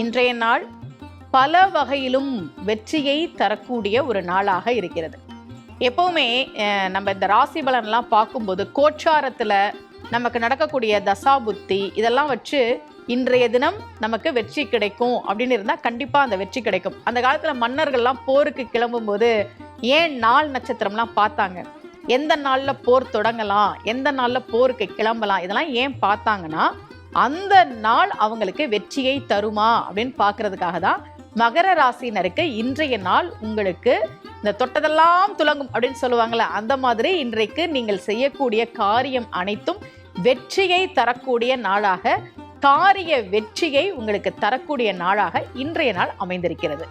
இன்றைய நாள் பல வகையிலும் வெற்றியை தரக்கூடிய ஒரு நாளாக இருக்கிறது. எப்பவுமே நம்ம இந்த ராசி பலன்லாம் பார்க்கும்போது கோச்சாரத்தில் நமக்கு நடக்கக்கூடிய தசா புத்தி இதெல்லாம் வச்சு இன்றைய தினம் நமக்கு வெற்றி கிடைக்கும் அப்படின்னு இருந்தால் கண்டிப்பாக அந்த வெற்றி கிடைக்கும். அந்த காலத்தில் மன்னர்கள்லாம் போருக்கு கிளம்பும்போது ஏன் நாள் நட்சத்திரம்லாம் பார்த்தாங்க? எந்த நாளில் போர் தொடங்கலாம்? எந்த நாளில் போருக்கு கிளம்பலாம்? இதெல்லாம் ஏன் பார்த்தாங்கன்னா அந்த நாள் அவங்களுக்கு வெற்றியை தருமா அப்படின்னு பார்க்கறதுக்காக தான் மகர ராசினருக்கு இன்றைய நாள் உங்களுக்கு இந்த தொட்டதெல்லாம் துலங்கும் அப்படின்னு சொல்லுவாங்கள்ல அந்த மாதிரி இன்றைக்கு நீங்கள் செய்யக்கூடிய காரியம் அனைத்தும் வெற்றியை தரக்கூடிய நாளாக காரிய வெற்றியை உங்களுக்கு தரக்கூடிய நாளாக இன்றைய நாள் அமைந்திருக்கிறது.